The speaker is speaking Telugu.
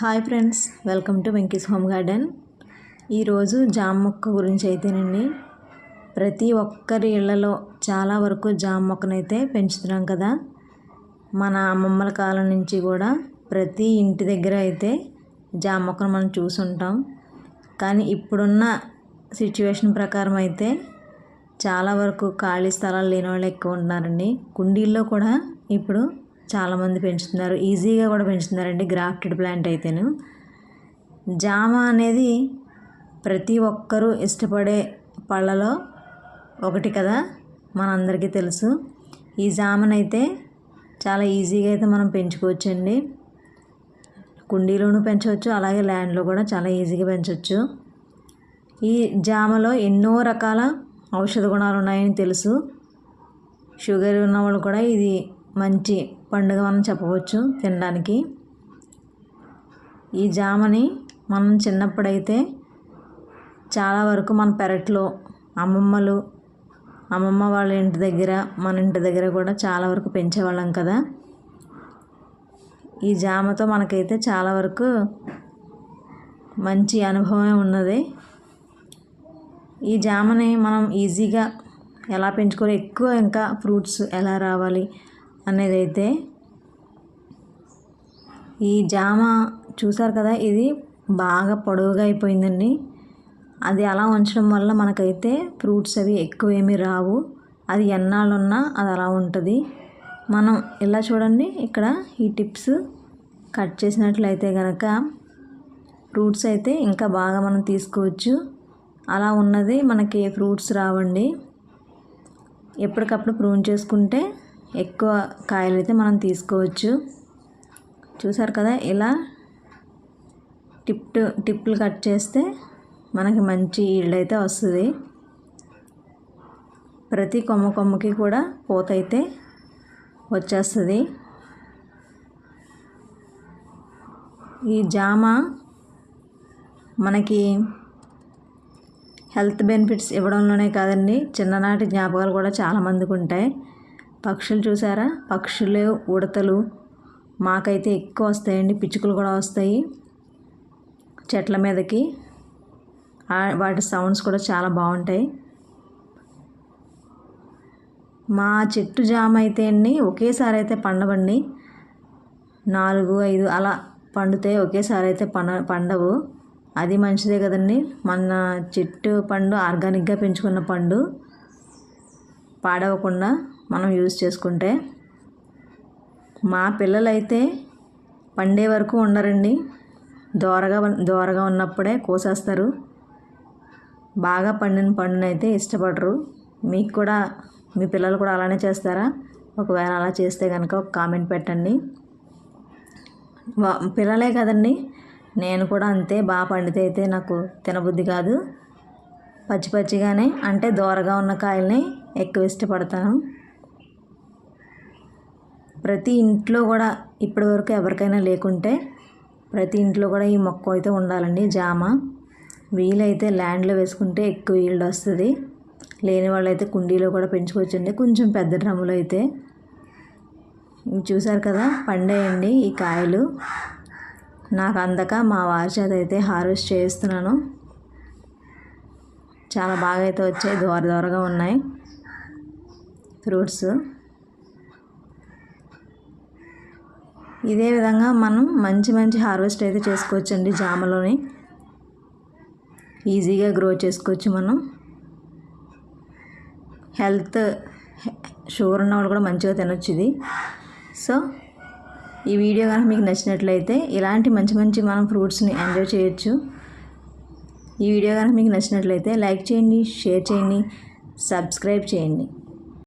Hi friends welcome to Venky's home garden. ఈరోజు జామ మొక్క గురించి అయితేనండి ప్రతి ఒక్కరి ఇళ్ళలో చాలా వరకు జామ మొక్కనైతే పెంచుతున్నాం కదా. మన అమ్మమ్మల కాలం నుంచి కూడా ప్రతి ఇంటి దగ్గర అయితే జామ మొక్కను మనం చూసుంటాం. కానీ ఇప్పుడున్న సిచ్యువేషన్ ప్రకారం అయితే చాలా వరకు ఖాళీ స్థలాలు లేని వాళ్ళు ఎక్కువ ఉంటున్నారండి. కుండీల్లో కూడా ఇప్పుడు చాలామంది పెంచుతున్నారు. ఈజీగా కూడా పెంచుతున్నారండి గ్రాఫ్టెడ్ ప్లాంట్ అయితేను. జామ అనేది ప్రతి ఒక్కరూ ఇష్టపడే పళ్ళలో ఒకటి కదా మనందరికీ తెలుసు. ఈ జామనైతే చాలా ఈజీగా అయితే మనం పెంచుకోవచ్చండి. కుండీలోనూ పెంచవచ్చు అలాగే ల్యాండ్లో కూడా చాలా ఈజీగా పెంచవచ్చు ఈ జామలో ఎన్నో రకాల ఔషధ గుణాలు ఉన్నాయని తెలుసు. షుగర్ ఉన్న వాళ్ళు కూడా ఇది మంచి పండుగ మనం చెప్పవచ్చు తినడానికి. ఈ జామని మనం చిన్నప్పుడైతే చాలా వరకు మన పెరట్లో అమ్మమ్మలు అమ్మమ్మ వాళ్ళ ఇంటి దగ్గర మన ఇంటి దగ్గర కూడా చాలా వరకు పెంచేవాళ్ళం కదా. ఈ జామతో మనకైతే చాలా వరకు మంచి అనుభవమే ఉన్నది. ఈ జామని మనం ఈజీగా ఎలా పెంచుకోవాలి? ఎక్కువ ఇంకా ఫ్రూట్స్ ఎలా రావాలి? అనేది అయితే ఈ జామ చూసారు కదా ఇది బాగా పొడవుగా అయిపోయిందండి. అది అలా ఉంచడం వల్ల మనకైతే ఫ్రూట్స్ అవి ఎక్కువ ఏమీ రావు. అది ఎన్నాళ్ళున్నా అది అలా ఉంటుంది. మనం ఇలా చూడండి ఇక్కడ ఈ టిప్స్ కట్ చేసినట్లయితే కనుక ఫ్రూట్స్ అయితే ఇంకా బాగా మనం తీసుకోవచ్చు. అలా ఉన్నది మనకి ఫ్రూట్స్ రావండి. ఎప్పటికప్పుడు ప్రూన్ చేసుకుంటే ఎక్కువ కాయలు అయితే మనం తీసుకోవచ్చు. చూసారు కదా? ఇలా టిప్ టిప్పులు కట్ చేస్తే మనకి మంచి ఈల్డ్ అయితే వస్తుంది. ప్రతి కొమ్మ కొమ్మకి కూడా పూత అయితే వచ్చేస్తుంది. ఈ జామ మనకి హెల్త్ బెనిఫిట్స్ ఇవ్వడంలోనే కాదండి. చిన్ననాటి జ్ఞాపకాలు కూడా చాలామందికి ఉంటాయి. పక్షులు చూసారా? పక్షులు ఉడతలు. మాకైతే ఎక్కువ వస్తాయండి. పిచ్చుకలు కూడా వస్తాయి చెట్ల మీదకి. వాటి సౌండ్స్ కూడా చాలా బాగుంటాయి. మా చెట్టు జామ అయితే అండి ఒకేసారి అయితే పండవండి. నాలుగు ఐదు అలా పండితే ఒకేసారి అయితే పండ పండవు. అది మంచిదే కదండి. మన చెట్టు పండు ఆర్గానిక్గా పెంచుకున్న పండు. పాడవకుండా మనం యూజ్ చేసుకుంటే మా పిల్లలైతే పండే వరకు ఉండరండి. దోరగా దోరగా ఉన్నప్పుడే కోసేస్తారు. బాగా పండిన పండునైతే ఇష్టపడరు. మీకు కూడా మీ పిల్లలు కూడా అలానే చేస్తారా? ఒకవేళ అలా చేస్తే కనుక ఒక కామెంట్ పెట్టండి. పిల్లలే కదండి. నేను కూడా అంతే బాగా పండితే అయితే నాకు తినబుద్ధి కాదు. పచ్చి పచ్చిగానే అంటే దోరగా ఉన్న కాయల్ని ఎక్కువ ఇష్టపడతాను. ప్రతి ఇంట్లో కూడా ఇప్పటి వరకు ఎవరికైనా లేకుంటే ప్రతి ఇంట్లో కూడా ఈ మొక్క అయితే ఉండాలండి జామ. వీలైతే ల్యాండ్లో వేసుకుంటే ఎక్కువ ఈల్డ్ వస్తుంది. లేని వాళ్ళైతే కుండీలో కూడా పెంచుకోవచ్చండి కొంచెం పెద్ద డ్రమ్ములు అయితే. చూసారు కదా పండేయండి ఈ కాయలు. నాకు అందక మా వారి చేత అయితే హార్వెస్ట్ చేస్తున్నాను. చాలా బాగా అయితే వచ్చాయి దోర దోరగా ఉన్నాయి. ఫ్రూట్స్. ఇదే విధంగా మనం మంచి మంచి హార్వెస్ట్ అయితే చేసుకోవచ్చండి జామలోని. ఈజీగా గ్రో చేసుకోవచ్చు మనం. హెల్త్ షుగర్ ఉన్న వాళ్ళు కూడా మంచిగా తినొచ్చు ఇది. సో ఈ వీడియో కనుక మీకు నచ్చినట్లయితే ఇలాంటి మంచి మంచి మనం ఫ్రూట్స్ని ఎంజాయ్ చేయొచ్చు. ఈ వీడియో కనుక మీకు నచ్చినట్లయితే లైక్ చేయండి షేర్ చేయండి సబ్స్క్రైబ్ చేయండి.